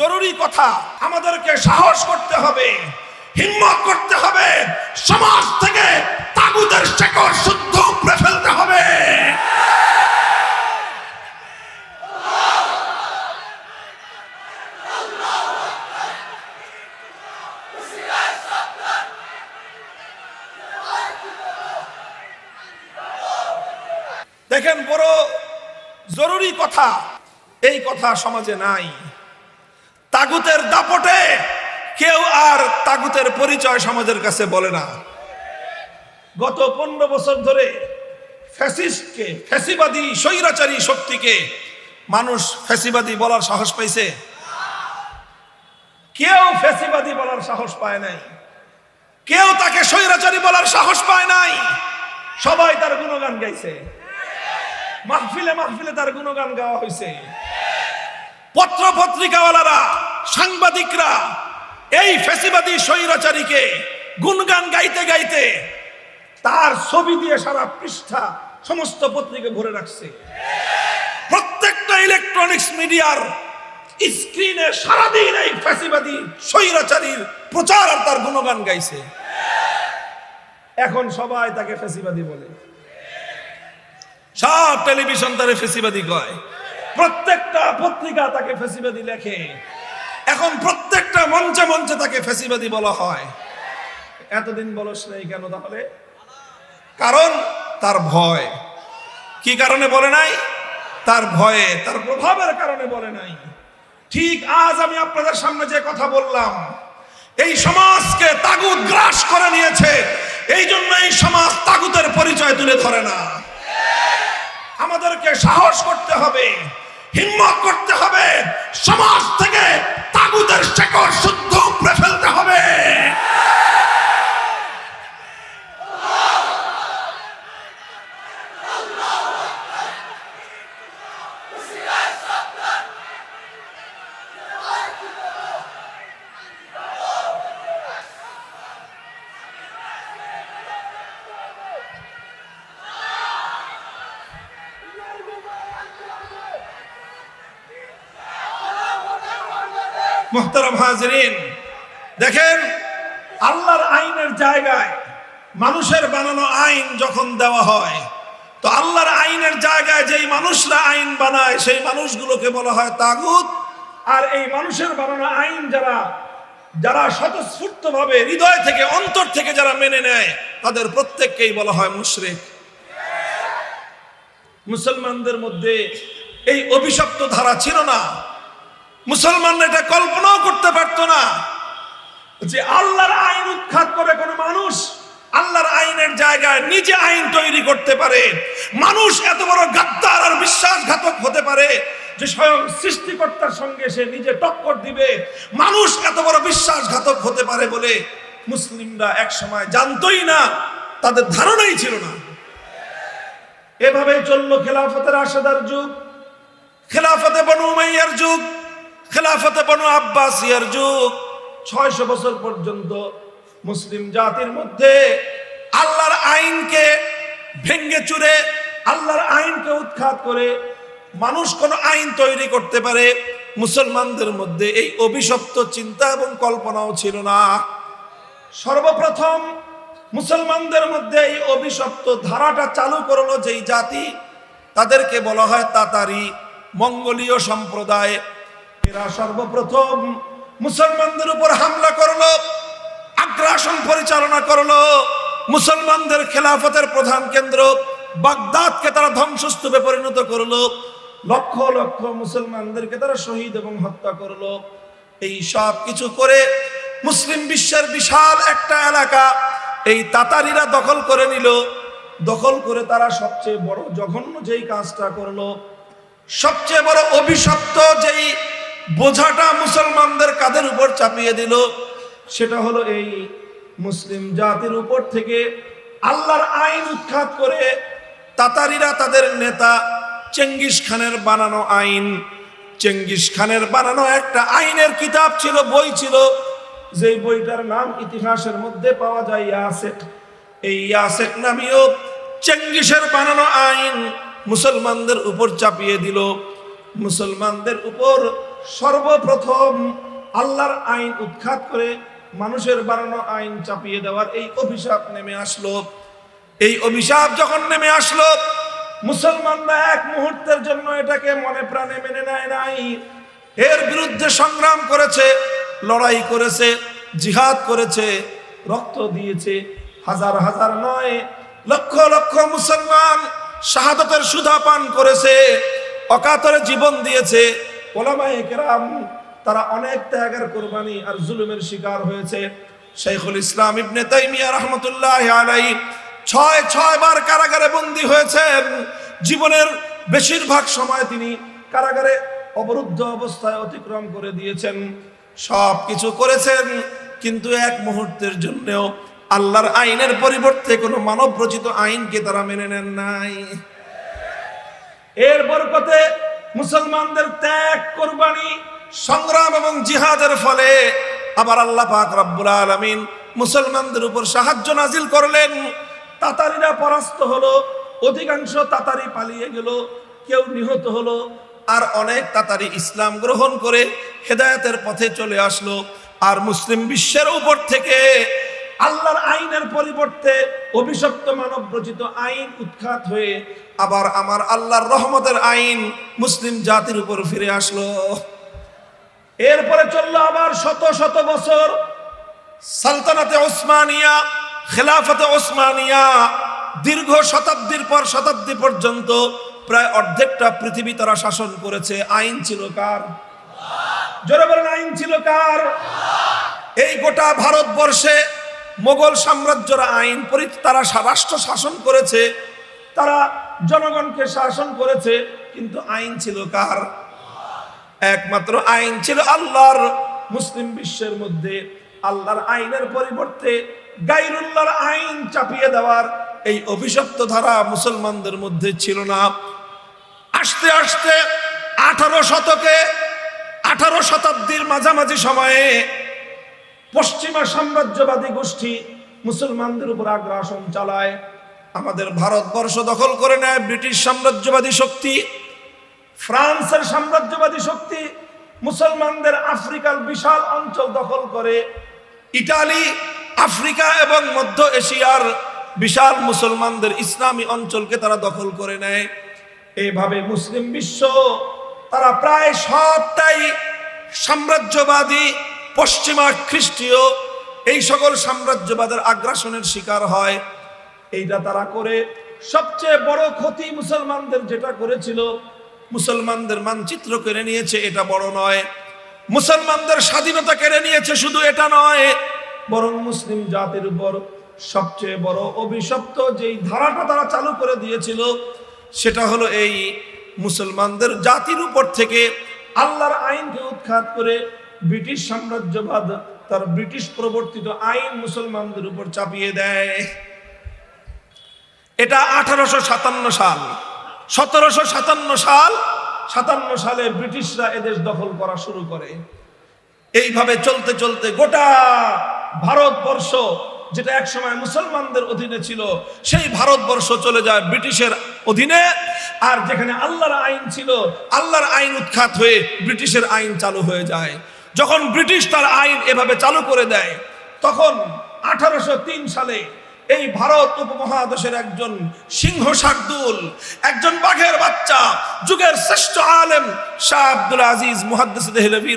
জরুরি কথা, আমাদেরকে সাহস করতে হবে, হিম্মত করতে হবে, সমাজ থেকে তাগুদের শেকড় শুদ্ধ উপড়ে ফেলতে হবে। দেখেন বড় জরুরি কথা, এই কথা সমাজে নাই। তাগুতের দাপটে কেউ আর তাগুতের পরিচয় সমাজের কাছে বলে না। গত পনেরো বছর ধরে ফ্যাসিস্টকে, ফ্যাসিবাদী, স্বৈরাচারী শক্তিকে মানুষ ফ্যাসিবাদী বলার সাহস পাইছে? কেউ ফ্যাসিবাদী বলার সাহস পায় নাই। কেউ তাকে স্বৈরাচারী বলার সাহস পায় নাই। সবাই তার গুণগান গাইছে। মাহফিলে মাহফিলে তার গুণগান গাওয়া হয়েছে পত্র পত্রিকাওয়ালারা সাংবাদিকরা, এই ফেসিবাদী স্বৈরাচারীকে গুণগান গাইতে গাইতে তার ছবি দিয়ে সারা পৃষ্ঠা সমস্ত পত্রিকা ভরে রাখছে। প্রত্যেকটা ইলেকট্রনিক্স মিডিয়ার স্ক্রিনে সারাদিন এই ফ্যাসিবাদী স্বৈরাচারীর প্রচার আর তার গুণগান গাইছে। এখন সবাই তাকে ফ্যাসিবাদী বলে। সব টেলিভিশন তারে ফেসিবাদী কয়। প্রত্যেকটা পত্রিকা তাকে ফেসিবাদী লেখে। এখন প্রত্যেকটা মঞ্চে মঞ্চে তাকে ফেসিবাদী বলা হয়। এতদিন বলস নেই কেন তাহলে? কারণ তার ভয়। কি কারণে বলে নাই? তার ভয়ে, তার প্রভাবের কারণে বলে নাই। ঠিক আজ আমি আপনাদের সামনে যে কথা বললাম, এই সমাজকে তাগুত গ্রাস করে নিয়েছে। এই জন্য এই সমাজ তাগুতের পরিচয় তুলে ধরে না। আমাদেরকে সাহস করতে হবে হিম্মত করতে হবে। সমাজ থেকে তাগুদের শেকড় শুদ্ধ উপড়ে ফেলতে হবে মোহতারাম হাজরিন, দেখেন, আল্লাহর আইনের জায়গায় মানুষের বানানো আইন যখন দেওয়া হয়, তো আল্লাহর আইনের জায়গায় যেই মানুষরা আইন বানায়, সেই মানুষগুলোকে বলা হয় তাগুত। আর এই মানুষের বানানো আইন যারা যারা স্বতঃস্ফূর্ত ভাবে হৃদয় থেকে, অন্তর থেকে যারা মেনে নেয়, তাদের প্রত্যেককেই বলা হয় মুশরিক। মুসলমানদের মধ্যে এই অভিশপ্ত ধারা ছিল না। মুসলমানরা এটা কল্পনাও করতে পারতো না যে আল্লাহর আইন উৎখাত করে কোনো মানুষ আল্লাহর আইনের জায়গায় নিজে আইন তৈরি করতে পারে। মানুষ এত বড় গাদ্দার আর বিশ্বাসঘাতক হতে পারে যে স্বয়ং সৃষ্টিকর্তার সঙ্গে সে নিজে টক্কর দিবে। মানুষ এত বড় বিশ্বাসঘাতক হতে পারে বলে মুসলিমরা এক সময় জানতোই না, তাদের ধারণাই ছিল না। এভাবে চলল খেলাফতের আশাদার যুগ, খেলাফতে বনু উমাইয়ার যুগ খেলাফতে বনু আব্বাসিয়ার যুগ। ছয়শো বছর পর্যন্ত মুসলিম জাতির মধ্যে আল্লাহর আইনকে ভেঙ্গে চুরে, আল্লাহর আইনকে উৎখাত করে মানুষ কোন আইন তৈরি করতে পারে, মুসলমানদের মধ্যে এই অভিশপ্ত চিন্তা এবং কল্পনাও ছিল না। সর্বপ্রথম মুসলমানদের মধ্যে এই অভিশপ্ত ধারাটা চালু করল যেই জাতি, তাদেরকে বলা হয় তাতারি, মঙ্গোলীয় সম্প্রদায়। এরা সর্বপ্রথম মুসলমানদের উপর হামলা করল, আগ্রাসন পরিচালনা করল। মুসলমানদের খেলাফতের প্রধান কেন্দ্র বাগদাদকে তারা ধ্বংসস্তূপে পরিণত করল। লক্ষ লক্ষ মুসলমানদেরকে তারা শহীদ এবং হত্যা করল। এই সব কিছু করে মুসলিম বিশ্বের বিশাল একটা এলাকা এই তাতারিরা দখল করে নিল। দখল করে তারা সবচেয়ে বড় জঘন্য যেই কাজটা করল, সবচেয়ে বড় অভিশপ্ত যেই বোঝাটা মুসলমানদের কাঁধের উপর চাপিয়ে দিল? সেটা হলো এই মুসলিম জাতির উপর থেকে আল্লাহর আইন উৎখাত করে তাতারিরা তাদের নেতা চেঙ্গিস খানের বানানো আইন। চেঙ্গিস খানের বানানো একটা আইনের কিতাব ছিল, বই ছিল। যেই বইটার নাম ইতিহাসের মধ্যে পাওয়া যায় ইয়াসেক। এই ইয়াসেক নামীয় চেঙ্গিসের বানানো আইন মুসলমানদের উপর চাপিয়ে দিল। মুসলমানদের উপর সর্বপ্রথম আল্লাহর আইন উৎখাত করে মানুষের বানানো আইন চাপিয়ে দেওয়ার এই অভিশাপ নেমে আসলো। এই অভিশাপ যখন নেমে আসলো, মুসলমানরা এক মুহূর্তের জন্য এটাকে মনে প্রাণে মেনে নেয় নাই। এর বিরুদ্ধে সংগ্রাম করেছে, লড়াই করেছে, জিহাদ করেছে, রক্ত দিয়েছে হাজার হাজার নয়, লক্ষ লক্ষ মুসলমান শাহাদতের সুধা পান করেছে, অকাতরে জীবন দিয়েছে ওলামায়ে কেরাম, তারা অনেক ত্যাগের কোরবানি আর জুলুমের শিকার হয়েছে। শেখুল ইসলাম ইবনে তাইমিয়া রহমতুল্লাহ আলাই ছয় ছয় বার কারাগারে বন্দী হয়েছেন। জীবনের বেশিরভাগ সময় তিনি কারাগারে অবরুদ্ধ অবস্থায় অতিক্রম করে দিয়েছেন। সব কিছু করেছেন, কিন্তু এক মুহূর্তের জন্যও আল্লাহর আইনের পরিবর্তে কোনো মানব রচিত আইনকে তারা মেনে নেন নাই। এর বরকতে মুসলমানদের ত্যাগ, কোরবানি, সংগ্রাম এবং জিহাদের ফলে আবার আল্লাহ পাক রব্বুল আলামিন মুসলমানদের উপর সাহায্য নাজিল করলেন। তাতারিরা পরাস্ত হলো, অধিকাংশ তাতারি পালিয়ে গেল, কেউ নিহত হলো, আর অনেক তাতারি ইসলাম গ্রহণ করে হেদায়েতের পথে চলে আসলো। আর মুসলিম বিশ্বের উপর থেকে আল্লাহর আইনের পরিবর্তে অভিশপ্ত মানব রচিত আইন উৎখাত হয়ে আবার আমার আল্লাহর রহমতের আইন মুসলিম জাতির উপর ফিরে আসলো। এরপরে চলল আবার শত শত বছর। সালতানাতে ওসমানিয়া, খেলাফতে ওসমানিয়া, দীর্ঘ শতাব্দীর পর শতাব্দী পর্যন্ত প্রায় অর্ধেকটা পৃথিবী তারা শাসন করেছে। আইন ছিল কার? জোরে বলেন, আইন ছিল কার? এই গোটা ভারতবর্ষে মোগল সাম্রাজ্যরা আইন পরি তারা রাষ্ট্র শাসন করেছে। তারা জনগণকে শাসন করেছে, কিন্তু আইন ছিল কার? একমাত্র আইন ছিল আল্লাহর। মুসলিম বিশ্বের মধ্যে আল্লাহর আইনের পরিবর্তে গাইরুল্লাহর আইন চাপিয়ে দেওয়ার এই অভিশপ্ত ধারা মুসলমানদের মধ্যে ছিল না। আস্তে আস্তে আঠারো শতকে, আঠারো শতাব্দীর মাঝামাঝি সময়ে পশ্চিমা সাম্রাজ্যবাদী গোষ্ঠী মুসলমানদের উপর আগ্রাসন চালায়। আমাদের ভারতবর্ষ দখল করে নেয় ব্রিটিশ সাম্রাজ্যবাদী শক্তি, ফ্রান্সের সাম্রাজ্যবাদী শক্তি, মুসলমানদের আফ্রিকার বিশাল অঞ্চল দখল করে, ইটালি, আফ্রিকা এবং মধ্য এশিয়ার বিশাল মুসলমানদের ইসলামী অঞ্চলকে তারা দখল করে নেয়। এইভাবে মুসলিম বিশ্ব তারা প্রায় সবটাই সাম্রাজ্যবাদী, পশ্চিমা খ্রিস্টীয়, এই সকল সাম্রাজ্যবাদের আগ্রাসনের শিকার হয়। এইটা তারা করে। সবচেয়ে বড় ক্ষতি মুসলমানদের যেটা করেছিল, মুসলমানদের মানচিত্র কেড়ে নিয়েছে এটা বড় নয়। মুসলমানদের স্বাধীনতা কেড়ে নিয়েছে শুধু এটা নয়, বরং মুসলিম জাতির উপর সবচেয়ে বড় অভিশপ্ত যেই ধারাটা তারা চালু করে দিয়েছিল, সেটা হলো এই মুসলমানদের জাতির উপর থেকে আল্লাহর আইনকে উৎখাত করে ব্রিটিশ সাম্রাজ্যবাদ তার ব্রিটিশ প্রবর্তিত আইন মুসলমানদের উপর চাপিয়ে দেয়। এটা আঠারোশো সাতান্ন সাল। সতেরোশো সাতান্ন সাল, সাতান্ন সালে ব্রিটিশরা এদেশ দখল করা শুরু করে। এইভাবে চলতে চলতে গোটা ভারতবর্ষ, যেটা একসময় মুসলমানদের অধীনে ছিল, সেই ভারতবর্ষ চলে যায় ব্রিটিশের অধীনে। আর যেখানে আল্লাহর আইন ছিল, আল্লাহর আইন উৎখাত হয়ে ব্রিটিশের আইন চালু হয়ে যায়। যখন ব্রিটিশ তার আইন এভাবে চালু করে দেয়, তখন আঠারোশো তিন সালে এই ভারত উপমহাদেশের একজন সিংহ শার্দুল একজন বাঘের বাচ্চা, যুগের শ্রেষ্ঠ আলেম শাহ আব্দুল আজিজ মুহাদ্দিস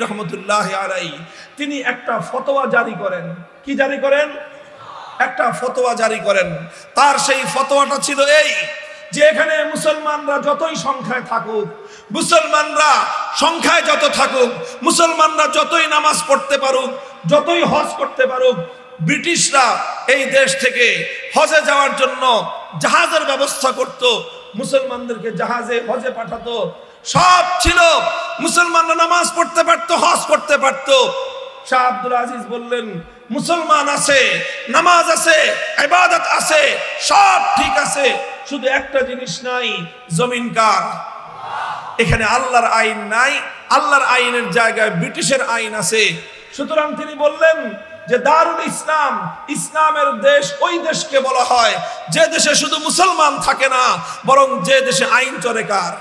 রহমতুল্লাহ আলাই তিনি একটা ফতোয়া জারি করেন। কি জারি করেন? একটা ফতোয়া জারি করেন। তার সেই ফতোয়াটা ছিল এই যে এখানে মুসলমানরা যতই সংখ্যায় থাকুক, মুসলমানরা সংখ্যায় যত থাকুক, মুসলমানরা যতই নামাজ পড়তে পারুক, যতই হজ করতে পারুক ব্রিটিশরা এই দেশ থেকে হজে যাওয়ার জন্য জাহাজের ব্যবস্থা করত। মুসলমানদেরকে জাহাজে, হজে পাঠাতো। সব ছিল। মুসলমানরা নামাজ পড়তে পারতো, হজ করতে পারতো। শাহ আব্দুল আজিজ বললেন, মুসলমান আছে, নামাজ আছে, ইবাদত আছে, সব ঠিক আছে। শুধু একটা জিনিস নাই, জমিন কার? এখানে আল্লাহর আইন নাই। আল্লাহর আইনের জায়গায় ব্রিটিশের আইন আছে। সুতরাং তিনি বললেন যে দারুল ইসলাম, ইসলামের দেশ ওই দেশকে বলা হয়, যে দেশে শুধু মুসলমান থাকে না, বরং যে দেশে আইন চলে কার?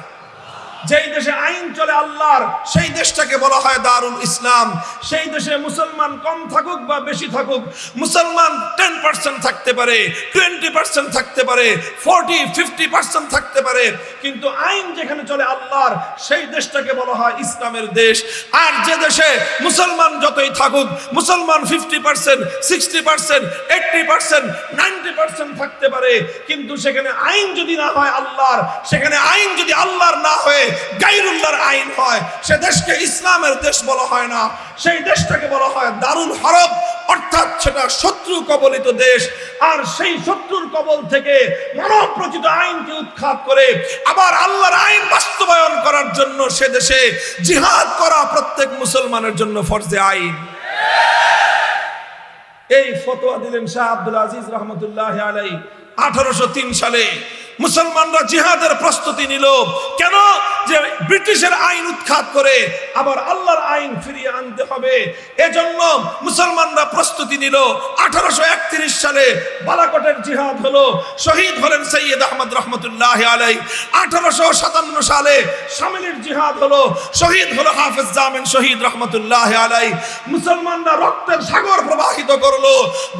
যেই দেশে আইন চলে আল্লাহর, সেই দেশটাকে বলা হয় দারুল ইসলাম। সেই দেশে মুসলমান কম থাকুক বা বেশি থাকুক, মুসলমান টেন পার্সেন্ট থাকতে পারে টোয়েন্টি পার্সেন্ট থাকতে পারে ফোরটি ফিফটি পার্সেন্ট থাকতে পারে। কিন্তু আইন যেখানে চলে আল্লাহর, সেই দেশটাকে বলা হয় ইসলামের দেশ। আর যে দেশে মুসলমান যতই থাকুক, মুসলমান fifty percent sixty percent eighty percent ninety percent থাকতে পারে। কিন্তু সেখানে আইন যদি না হয় আল্লাহর, সেখানে আইন যদি আল্লাহর না হয়ে গাইরুল্লাহর আইন হয়। সে দেশকে ইসলামের দেশ বলা হয় না। সেই দেশটাকে বলা হয় দারুল হরব অর্থাৎ সেটা শত্রু কবলিত দেশ। আর সেই শত্রুর কবল থেকে মানব প্রচিত আইনকে উৎখাত করে আবার আল্লাহর আইন বাস্তবায়ন করার জন্য সে দেশে জিহাদ করা প্রত্যেক মুসলমানের জন্য ফরজে আইন। এই ফতোয়া দিলেন শাহ আব্দুল আজিজ রহমতুল্লাহ আলাই আঠারোশো সালে মুসলমানরা জিহাদের প্রস্তুতি নিল। কেন? যে ব্রিটিশের আইন উৎখাত করে আবার আল্লাহর আইন ফিরিয়ে আনতে হবে। এজন্য মুসলমানরা প্রস্তুতি নিল। আঠারোশো একত্রিশ সালে বালাকোটের জিহাদ হলো। শহীদ হলেন সৈয়দ আহমদ রহমতুল্লাহ আলাই আঠারোশো সাতান্ন সালে সামিলের জিহাদ হলো। শহীদ হলো হাফেজ জামিন শহীদ রহমতুল্লাহ আলাই মুসলমানরা রক্তের সাগর প্রবাহিত করল।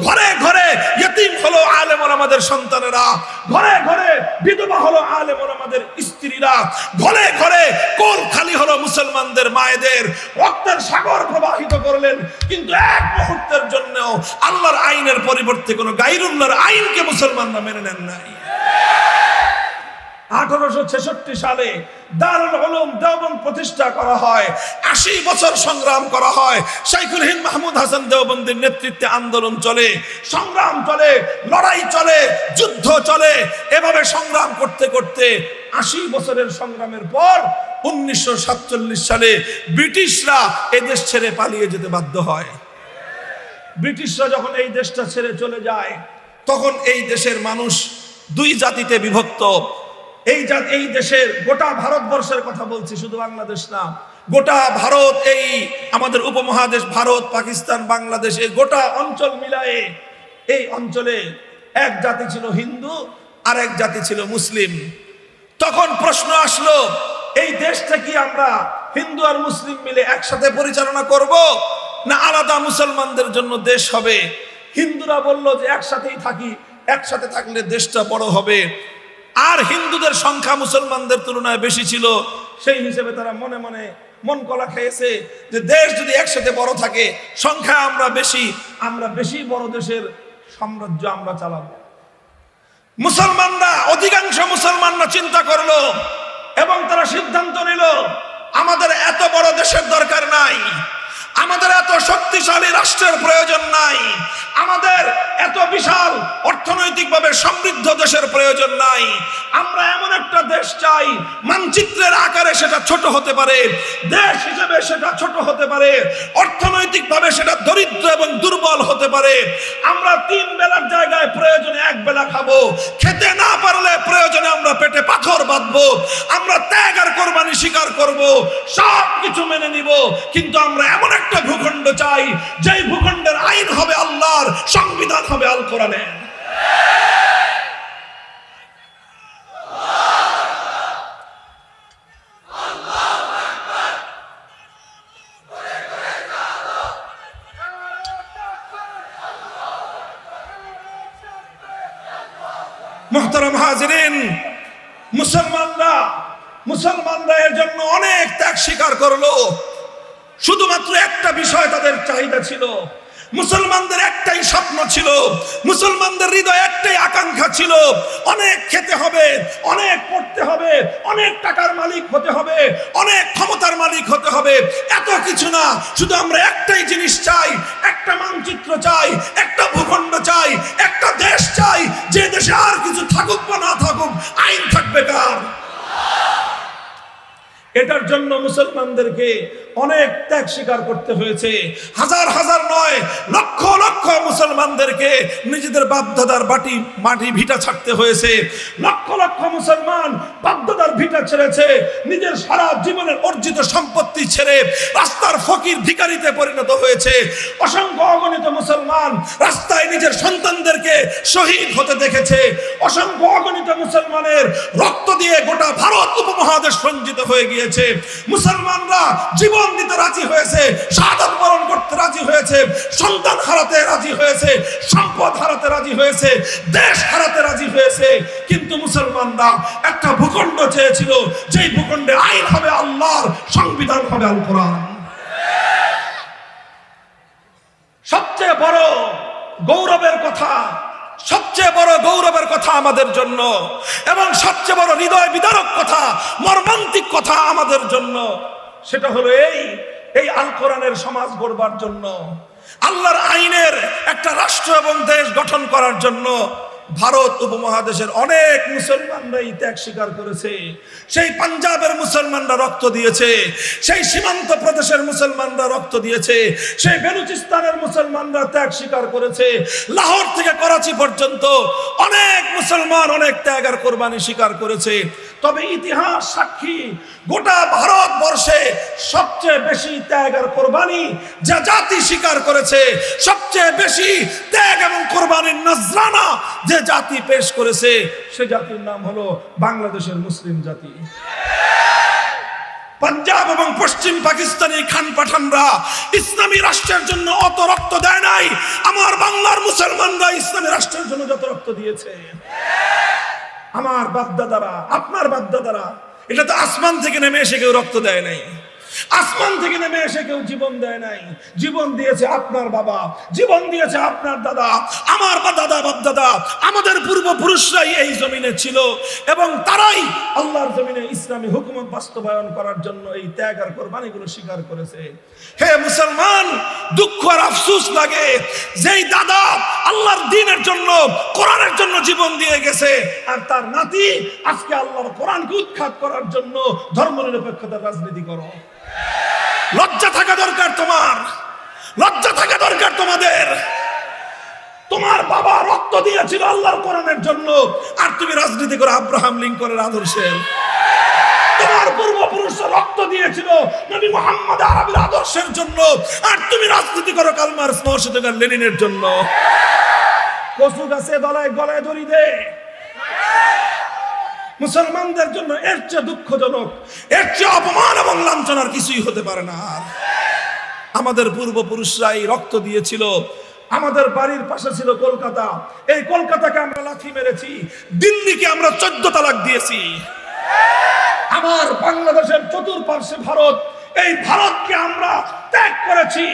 ঘরে ঘরে ইয়তিম হলো আলেম আমাদের সন্তানেরা। ঘরে ঘরে বিধবা হলো আলেম আমাদের স্ত্রীরা। ঘরে ঘরে কোল খালি হলো মুসলমানদের মায়েদের। রক্তের সাগর প্রবাহিত করলেন। কিন্তু এক মুহূর্তের জন্য আল্লাহর আইনের পরিবর্তে কোনো গাইরুল্লাহর আইনকে মুসলমানরা মেনে নেন নাই। আঠারোশো ছেষট্টি সালে দারুল উলুম দেওবন্দ প্রতিষ্ঠা করা হয়, আশি বছর সংগ্রাম করা হয়। শাইখুল হিন্দ মাহমুদ হাসান দেওবন্দের নেতৃত্বে আন্দোলন চলে, সংগ্রাম চলে, লড়াই চলে, যুদ্ধ চলে। এভাবে সংগ্রাম করতে করতে আশি বছরের সংগ্রামের পর উনিশশো সাতচল্লিশ সালে ব্রিটিশরা এদেশ ছেড়ে পালিয়ে যেতে বাধ্য হয়। ব্রিটিশরা যখন এই দেশটা ছেড়ে চলে যায়, তখন এই দেশের মানুষ দুই জাতিতে বিভক্ত। এই জাত এই দেশের গোটা ভারতবর্ষের কথা বলছি, শুধু বাংলাদেশ না, গোটা ভারত, এই আমাদের উপমহাদেশ, ভারত, পাকিস্তান, বাংলাদেশ, এই গোটা অঞ্চল মিলায়ে এই অঞ্চলে এক জাতি ছিল হিন্দু আর এক জাতি ছিল মুসলিম। তখন প্রশ্ন আসলো, এই দেশটা কি আমরা হিন্দু আর মুসলিম মিলে একসাথে পরিচালনা করব, না আলাদা মুসলমানদের জন্য দেশ হবে? হিন্দুরা বলল যে একসাথেই থাকি, একসাথে থাকলে দেশটা বড় হবে। আর হিন্দুদের সংখ্যা মুসলমানদের তুলনায় বেশি ছিল, সেই হিসেবে তারা মনে মনে মন কলা খেয়েছে যে দেশ যদি একসাথে বড় থাকে, সংখ্যা আমরা বেশি আমরা বেশি বড় দেশের সাম্রাজ্য আমরা চালাবো। মুসলমানরা, অধিকাংশ মুসলমানরা চিন্তা করল এবং তারা সিদ্ধান্ত নিল, আমাদের এত বড় দেশের দরকার নাই, আমাদের এত শক্তিশালী রাষ্ট্রের প্রয়োজন নাই আমাদের এত বিশাল অর্থনৈতিকভাবে সমৃদ্ধ দেশের প্রয়োজন নাই। আমরা এমন একটা দেশ চাই, মানচিত্রের আকারে সেটা ছোট হতে পারে, দেশ হিসেবে সেটা ছোট হতে পারে, অর্থনৈতিকভাবে সেটা দরিদ্র এবং দুর্বল হতে পারে। আমরা তিন বেলার জায়গায় প্রয়োজনে এক বেলা খাব, খেতে না পারলে প্রয়োজনে আমরা পেটে পাথর বাঁধবো, আমরা ত্যাগ আর কোরবানি স্বীকার করব সব কিছু মেনে নিব। কিন্তু আমরা এমন একটা ভূখণ্ড চাই, যেই ভূখণ্ডের আইন হবে আল্লাহর সংবিধান হবে আল কোরআনের মোহতারাম হাজরিন, মুসলমানরা মুসলমানরা এর জন্য অনেক ত্যাগ স্বীকার করল। শুধুমাত্র একটা বিষয় তাদের চাহিদা ছিল মুসলমানদের একটাই স্বপ্ন ছিল, মুসলমানদের হৃদয় একটাই আকাঙ্ক্ষা ছিল, অনেক খেতে হবে, অনেক পড়তে হবে, অনেক টাকার মালিক হতে হবে, অনেক ক্ষমতার মালিক হতে হবে, এত কিছু না। শুধু আমরা একটাই জিনিস চাই, একটা মানচিত্র চাই, একটা ভূখণ্ড চাই, একটা দেশ চাই, যে দেশে আর কিছু থাকুক বা না থাকুক, আইন থাকবে কার? এটার জন্য মুসলমানদেরকে অনেক ত্যাগ স্বীকার করতে হয়েছে। হাজার হাজার নয়, লক্ষ লক্ষ মুসলমানদেরকে নিজেদের বাপদাদার বাটি, মাটি, ভিটা ছাড়তে হয়েছে। লক্ষ লক্ষ মুসলমান বাপদাদার ভিটা ছেড়েছে, নিজের সারা জীবনের অর্জিত সম্পত্তি ছেড়ে রাস্তার ফকির ভিকারিতে পরিণত হয়েছে। অসংখ্য অগণিত মুসলমান রাস্তায় নিজের সন্তানদেরকে শহীদ হতে দেখেছে। অসংখ্য অগণিত মুসলমানের রক্ত দিয়ে গোটা ভারত উপমহাদেশ রঞ্জিত হয়ে গিয়েছে। মুসলমানরা জীবন দিতে রাজি হয়েছে শাহাদাত বরণ করতে রাজি হয়েছে, সন্তান হারাতে রাজি হয়েছে, সম্পদ হারাতে রাজি হয়েছে, দেশ হারাতে রাজি হয়েছে। কিন্তু মুসলমানরা একটা ভূখণ্ড চেয়েছিল, যেই ভূখণ্ডে আইন হবে আল্লাহর, সংবিধান হবে আল কোরআন সবচেয়ে বড় গৌরবের কথা, সবচেয়ে বড় গৌরবের কথা আমাদের জন্য, এবং সবচেয়ে বড় হৃদয় বিদারক কথা, মর্মান্তিক কথা আমাদের জন্য সেটা হলো এই এই আল কোরআনের সমাজ গড়বার জন্য, আল্লাহর আইনের একটা রাষ্ট্র এবং দেশ গঠন করার জন্য ভারত উপমহাদেশের অনেক মুসলমানরা এই ত্যাগ স্বীকার করেছে। সেই পাঞ্জাবের মুসলমানরা রক্ত দিয়েছে, সেই সীমান্ত প্রদেশের মুসলমানরা রক্ত দিয়েছে, সেই বেলুচিস্তানের মুসলমানরা ত্যাগ স্বীকার করেছে। লাহোর থেকে করাচি পর্যন্ত অনেক মুসলমান অনেক ত্যাগ আর কোরবানি স্বীকার করেছে। তবে ইতিহাস সাক্ষী, গোটা ভারতবর্ষে সবচেয়ে বেশি ত্যাগ আর কোরবানি যা জাতি স্বীকার করেছে, সবচেয়ে বেশি ত্যাগ এবং কোরবানির নজরানা যে জাতি পেশ করেছে, সে জাতির নাম হলো বাংলাদেশের মুসলিম জাতি। পাঞ্জাব এবং পশ্চিম পাকিস্তানি খান পাঠানরা ইসলামী রাষ্ট্রের জন্য অত রক্ত দেয় নাই। আমার বাংলার মুসলমানরা ইসলামী রাষ্ট্রের জন্য যত রক্ত দিয়েছে। আমার বাপদাদারা আপনার বাপদাদারা এটা তো আসমান থেকে নেমে এসে কেউ রক্ত দেয় নাই। আসমান থেকে নেমে এসে কেউ জীবন দেয় নাই। জীবন দিয়েছে আপনার বাবা, জীবন দিয়েছে আপনার দাদা, আমার বা দাদা, বাপ দাদা, আমাদের পূর্বপুরুষরাই এই জমিনে ছিল এবং তারাই আল্লাহর জমিনে ইসলামী হুকুমত বাস্তবায়ন করার জন্য এই ত্যাগ আর কোরবানিগুলো স্বীকার করেছে। হে মুসলমান, দুঃখ আর আফসুস লাগে যেই দাদা আল্লাহর দিনের জন্য, কোরআনের জন্য জীবন দিয়ে গেছে আর তার নাতি আজকে আল্লাহর কোরআনকে উৎখাত করার জন্য ধর্মনিরপেক্ষতার রাজনীতি করো। লজ্জা থাকা দরকার তোমার। লজ্জা থাকা দরকার তোমাদের। তোমার বাবা রক্ত দিয়েছিল আল্লাহর কোরআনের জন্য। আর তুমি রাজনীতি করে আব্রাহাম লিঙ্কনের আদর্শের। তোমার পূর্বপুরুষ রক্ত দিয়েছিল নবী মোহাম্মদ আরবের আদর্শের জন্য। আর তুমি রাজনীতি করো কালমার স্মর্শিতকার লেনিনের জন্য। কচু গাছে গলায় গলায় ধরি দে। মুসলমানদের জন্য এর চেয়ে দুঃখজনক, এর চেয়ে অপমান এবং লাঞ্ছনার কিছুই হতে পারে না। আমাদের পূর্বপুরুষরাই রক্ত দিয়েছিল। আমাদের বাড়ির পাশে ছিল কলকাতা। এই কলকাতাকে আমরা লাথি মেরেছি। দিল্লিকে আমরা চোদ্দ তালাক দিয়েছি। আমার বাংলাদেশের চতুর্পার্শ্বে ভারত, এই ভারতকে আমরা ত্যাগ করেছি।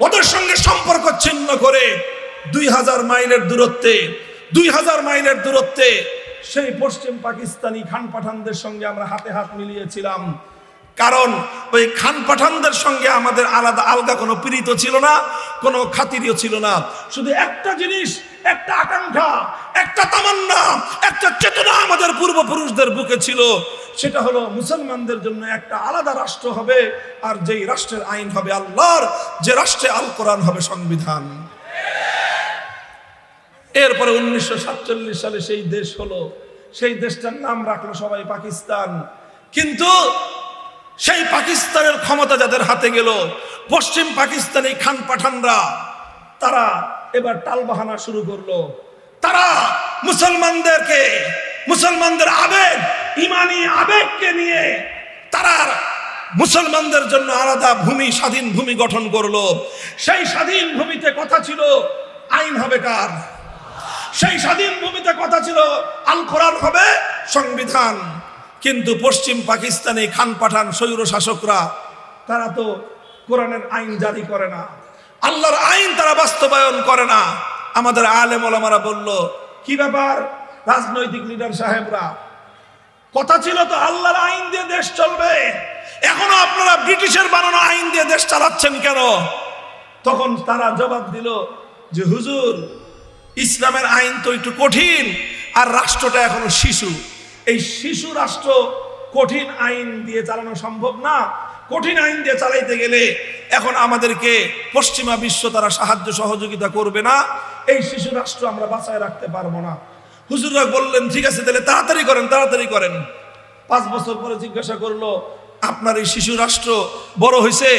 ওদের সঙ্গে সম্পর্ক ছিন্ন করে দুই হাজার মাইলের দূরত্বে, দুই হাজার মাইলের দূরত্বে সেই পশ্চিম পাকিস্তানি খান পাঠানদের সঙ্গে আমরা হাতে হাত মিলিয়েছিলাম। কারণ ওই খান পাঠানদের সঙ্গে আমাদের আলাদা আলগা কোনো পীড়িত ছিল না, কোনো খাতিরও ছিল না। শুধু একটা জিনিস, একটা আকাঙ্ক্ষা, একটা তামান্না, একটা চেতনা আমাদের পূর্বপুরুষদের বুকে ছিল। সেটা হলো মুসলমানদের জন্য একটা আলাদা রাষ্ট্র হবে, আর যেই রাষ্ট্রের আইন হবে আল্লাহর, যে রাষ্ট্রে আল কোরআন হবে সংবিধান। এরপরে উনিশশো সাতচল্লিশ সালে সেই দেশ হলো। সেই দেশটার নাম রাখল সবাই পাকিস্তান। কিন্তু সেই পাকিস্তানের ক্ষমতা যাদের হাতে গেল, পশ্চিম পাকিস্তানি খান পাঠানরা, তারা এবার টালবাহানা শুরু করল। তারা মুসলমানদেরকে, মুসলমানদের আবেগ, ইমানি আবেগকে নিয়ে তারা মুসলমানদের জন্য আলাদা ভূমি, স্বাধীন ভূমি গঠন করল। সেই স্বাধীন ভূমিতে কথা ছিল, আইন হবে কার? সেই স্বাধীন ভূমিতে কথা ছিল, আল কোরআন হবে সংবিধান। কিন্তু পশ্চিম পাকিস্তানে খান পাঠান স্বৈর শাসকরা, তারা তো কোরআনের আইন জারি করে না। আল্লাহর আইন তারা বাস্তবায়ন করে না। আমাদের আলেম ওলামারা বলল, কি ব্যাপার? রাজনৈতিক লিডার সাহেবরা, কথা ছিল তো আল্লাহর আইন দিয়ে দেশ চলবে। এখনও আপনারা ব্রিটিশের বানানো আইন দিয়ে দেশ চালাচ্ছেন কেন? তখন তারা জবাব দিল যে, হুজুর ইসলামের আইন তো একটু কঠিন, আর রাষ্ট্রটা এখনও শিশু। এই শিশু রাষ্ট্র কঠিন আইন দিয়ে চালানো সম্ভব না। কঠিন আইন দিয়ে চালাইতে গেলে এখন আমাদেরকে পশ্চিমা বিশ্ব তারা সাহায্য সহযোগিতা করবে না। এই শিশু রাষ্ট্র আমরা বাঁচায় রাখতে পারব না। হুজুররা বললেন, ঠিক আছে, তাহলে তাড়াতাড়ি করেন তাড়াতাড়ি করেন। পাঁচ বছর পরে জিজ্ঞাসা করল, আপনার এই শিশু রাষ্ট্র বড় হয়েছে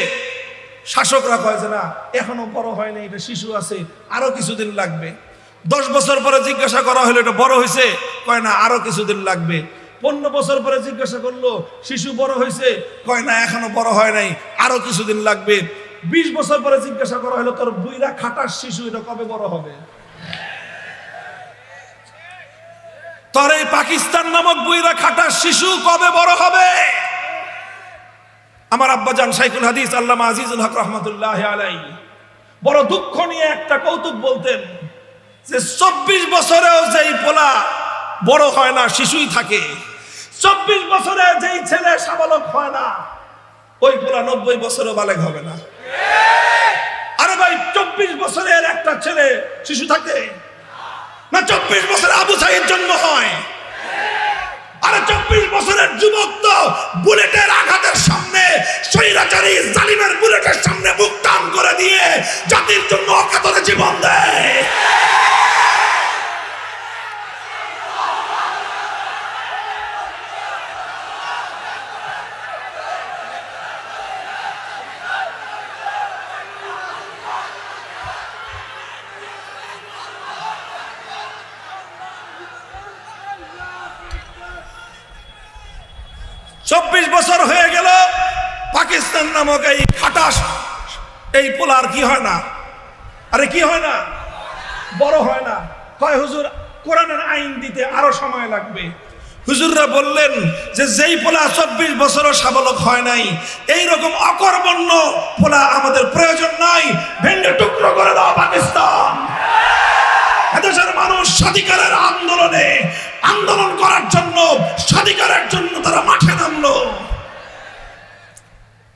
শাসকরা কয় যে, না, এখনও বড় হয়নি এটা শিশু আছে, আরও কিছুদিন লাগবে। দশ বছর পরে জিজ্ঞাসা করা হলো, এটা বড় হয়েছে? কয় না, আরও কিছুদিন লাগবে। পনেরো বছর পরে জিজ্ঞাসা করল, শিশু বড় হয়েছে? কয় না, এখনও বড় হয় নাই, আরও কিছুদিন লাগবে। বিশ বছর পরে জিজ্ঞাসা করা হলো, তোর বুইরা খাটার শিশু, এটা কবে বড় হবে? তোর এই পাকিস্তান নামক বুইরা খাটার শিশু কবে বড় হবে? আমার আব্বাজান সাইকুল হাদিস, আল্লামা আজিজুল হক রহমতুল্লাহ আলাই বড় দুঃখ নিয়ে একটা কৌতুক বলতেন যে চব্বিশ বছরেও যেই পোলা বড় হয় না, শিশুই থাকে। চব্বিশ বছরে যেই ছেলে সাবালক হয় না, ওই পোলা নব্বই বছরও বালেক হবে না। আরে ভাই, চব্বিশ বছরের একটা ছেলে শিশু থাকে? না, চব্বিশ বছরে আবু সাইয়ের জন্ম হয়। আরে চব্বিশ বছরের যুবক তো বুলেটের আঘাতের সামনে, স্বৈরাচারী জালিমের বুলেটের সামনে মুখ করে দিয়ে জাতির জন্য অকাতরে জীবন দেয়। চব্বিশ বছর হয়ে গেল, পাকিস্তান নামক এই খাটাস, এই পোলার কি হয় না? আরে কি হয় না? বড় হয় না। কয় হুজুর, কোরআনের আইন দিতে আরও সময় লাগবে। হুজুররা বললেন যে যেই পোলা চব্বিশ বছরও সাবলক হয় নাই এই রকম অকর্মণ্য পোলা আমাদের প্রয়োজন নাই। ভেঙে টুকরো করে দাও পাকিস্তান। এদেশের মানুষ স্বাধিকারের আন্দোলনে আন্দোলন করার জন্য স্বাধিকারের জন্য তারা মাঠে নামলো।